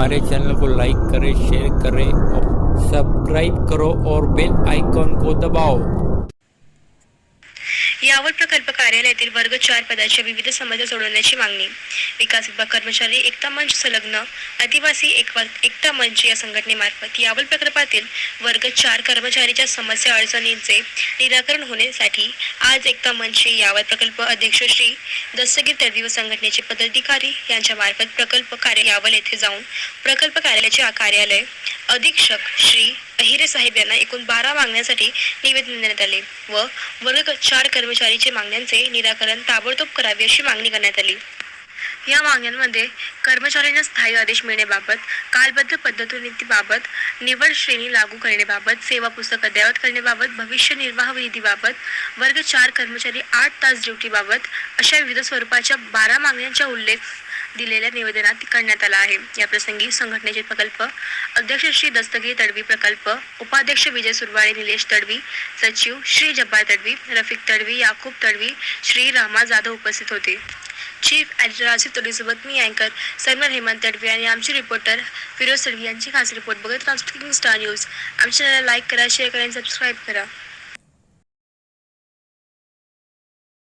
हमारे चैनल को लाइक करें शेयर करें सब्सक्राइब करो और बेल आइकॉन को दबाओ। यावर प्रकल्प कार्यालयातील वर्ग चार पदाच्या विविध समस्या सोडवण्याची मागणी. विकास विभाग कर्मचारी एकता मंच संलग्न आदिवासी एकवा एकता मंच या संघटनेमार्फत यावल प्रकल्पातील वर्ग चार कर्मचारीच्या समस्या अडचणींचे निराकरण होण्यासाठी आज एकता मंच यावल प्रकल्प अध्यक्ष श्री दस्तगीर तडवी व संघटनेचे पदाधिकारी यांच्या मार्फत प्रकल्प कार्य यावल येथे जाऊन प्रकल्प कार्यालयाचे कार्यालय अधीक्षक श्री अहिरे साहेब यांना एकूण बारा मागण्यांसाठी निवेदन देण्यात आले व वर्ग चार कर्मचारीचे मागण्यांचे निराकरण ताबडतोब करावे अशी मागणी करण्यात आली. या मागण्यांमध्ये कर्मचाऱ्यांना स्थायी आदेश मिळण्याबाबत कालबद्ध पद्धतीबाबत निवड श्रेणी लागू करण्याबाबत सेवा पुस्तक अद्ययावत करण्याबाबत भविष्य निर्वाह विधीबाबत वर्ग चार कर्मचारी आठ तास ड्युटीबाबत अशा विविध स्वरूपाच्या बारा मागण्यांचा उल्लेख दिलेल्या निवेदनात करण्यात आला आहे. या प्रसंगी संघटनेचे प्रकल्प अध्यक्ष श्री दस्तगीर तडवी प्रकल्प उपाध्यक्ष विजय सुरवाळे निलेश तडवी सचिव श्री जब्बार तडवी रफिक तडवी याकूब तडवी श्री रामा जाधव उपस्थित होते. चीफ एडिटर आसिफ तडवीसोबत मी अँकर सलमान हेमंत तडवी आणि आमचे रिपोर्टर फिरोज तडवी यांची खास रिपोर्ट बघत राहा स्टार न्यूज आमच्या चॅनलला लाईक करा शेअर करा आणि सबस्क्राईब करा.